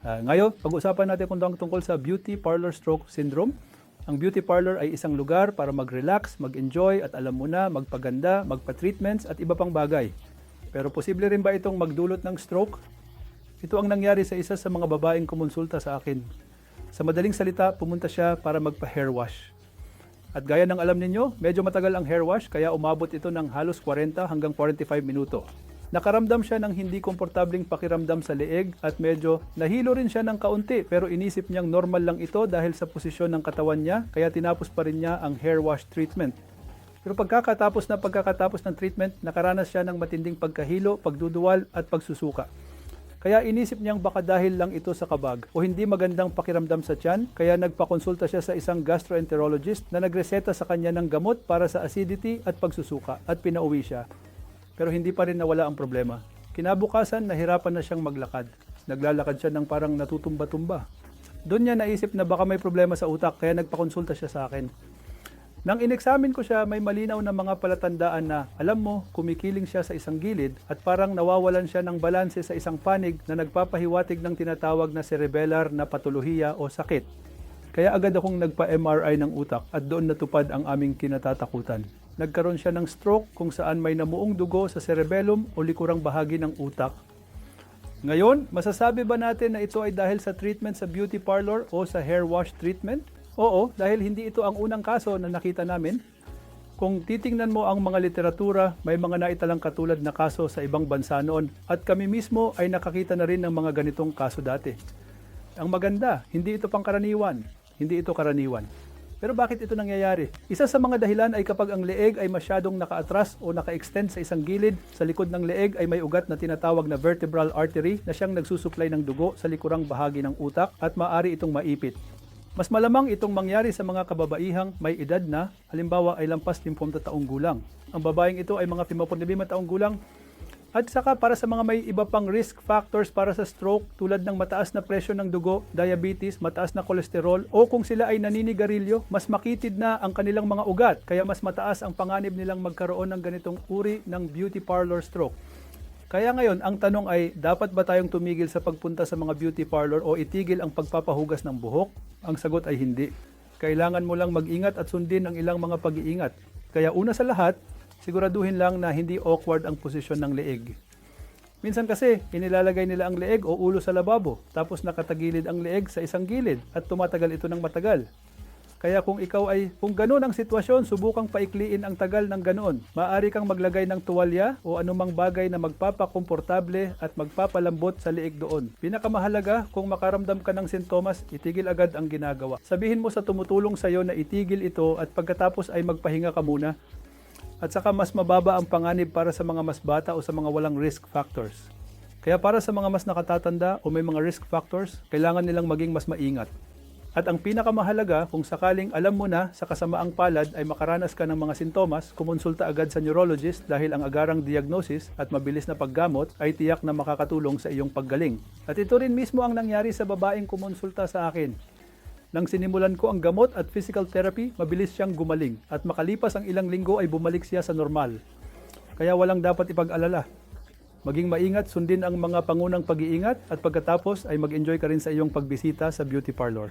Ah, ngayon, pag-usapan natin kung tungkol sa beauty parlor stroke syndrome. Ang beauty parlor ay isang lugar para mag-relax, mag-enjoy at alam mo na, magpaganda, magpa-treatments at iba pang bagay. Pero posible rin ba itong magdulot ng stroke? Ito ang nangyari sa isa sa mga babaeng kumonsulta sa akin. Sa madaling salita, pumunta siya para magpa-hair wash. At gaya ng alam ninyo, medyo matagal ang hair wash kaya umabot ito ng halos 40 hanggang 45 minuto. Nakaramdam siya ng hindi komportabling pakiramdam sa leeg at medyo nahilo rin siya ng kaunti pero inisip niyang normal lang ito dahil sa posisyon ng katawan niya kaya tinapos pa rin niya ang hair wash treatment. Pero pagkakatapos na pagkakatapos ng treatment, nakaranas siya ng matinding pagkahilo, pagduduwal at pagsusuka. Kaya inisip niyang baka dahil lang ito sa kabag o hindi magandang pakiramdam sa tiyan, kaya nagpakonsulta siya sa isang gastroenterologist na nagreseta sa kanya ng gamot para sa acidity at pagsusuka at pinauwi siya. Pero hindi pa rin nawala ang problema. Kinabukasan, nahirapan na siyang maglakad. Naglalakad siya ng parang natutumba-tumba. Doon niya naisip na baka may problema sa utak kaya nagpakonsulta siya sa akin. Nang inexamine ko siya, may malinaw na mga palatandaan na, alam mo, kumikiling siya sa isang gilid at parang nawawalan siya ng balanse sa isang panig na nagpapahiwatig ng tinatawag na cerebellar na patolohiya o sakit. Kaya agad akong nagpa-MRI ng utak at doon natupad ang aming kinatatakutan. Nagkaroon siya ng stroke kung saan may namuong dugo sa cerebellum o likurang bahagi ng utak. Ngayon, masasabi ba natin na ito ay dahil sa treatment sa beauty parlor o sa hair wash treatment? Oo, dahil hindi ito ang unang kaso na nakita namin. Kung titingnan mo ang mga literatura, may mga naitalang katulad na kaso sa ibang bansa noon at kami mismo ay nakakita na rin ng mga ganitong kaso dati. Ang maganda, hindi ito pangkaraniwan, hindi ito karaniwan. Pero bakit ito nangyayari? Isa sa mga dahilan ay kapag ang leeg ay masyadong nakaatras o naka-extend sa isang gilid, sa likod ng leeg ay may ugat na tinatawag na vertebral artery na siyang nagsusuplay ng dugo sa likurang bahagi ng utak at maaari itong maipit. Mas malamang itong mangyari sa mga kababaihang may edad na, halimbawa ay lampas 50 taong gulang. Ang babaeng ito ay mga 55 taong gulang at saka para sa mga may iba pang risk factors para sa stroke tulad ng mataas na presyon ng dugo, diabetes, mataas na kolesterol o kung sila ay naninigarilyo, mas makitid na ang kanilang mga ugat kaya mas mataas ang panganib nilang magkaroon ng ganitong uri ng beauty parlor stroke. Kaya ngayon, ang tanong ay, dapat ba tayong tumigil sa pagpunta sa mga beauty parlor o itigil ang pagpapahugas ng buhok? Ang sagot ay hindi. Kailangan mo lang mag-ingat at sundin ang ilang mga pag-iingat. Kaya una sa lahat, siguraduhin lang na hindi awkward ang posisyon ng leeg. Minsan kasi, inilalagay nila ang leeg o ulo sa lababo, tapos nakatagilid ang leeg sa isang gilid at tumatagal ito ng matagal. Kaya kung ikaw ay, kung ganoon ang sitwasyon, subukang paikliin ang tagal ng ganoon. Maaari kang maglagay ng tuwalya o anumang bagay na magpapakomportable at magpapalambot sa liig doon. Pinakamahalaga, kung makaramdam ka ng sintomas, itigil agad ang ginagawa. Sabihin mo sa tumutulong sa iyo na itigil ito at pagkatapos ay magpahinga ka muna. At saka mas mababa ang panganib para sa mga mas bata o sa mga walang risk factors. Kaya para sa mga mas nakatatanda o may mga risk factors, kailangan nilang maging mas maingat. At ang pinakamahalaga, kung sakaling alam mo na sa kasamaang palad ay makaranas ka ng mga sintomas, kumonsulta agad sa neurologist dahil ang agarang diagnosis at mabilis na paggamot ay tiyak na makakatulong sa iyong paggaling. At ito rin mismo ang nangyari sa babaeng kumonsulta sa akin. Nang sinimulan ko ang gamot at physical therapy, mabilis siyang gumaling at makalipas ang ilang linggo ay bumalik siya sa normal. Kaya walang dapat ipag-alala. Maging maingat, sundin ang mga pangunang pag-iingat at pagkatapos ay mag-enjoy ka rin sa iyong pagbisita sa beauty parlor.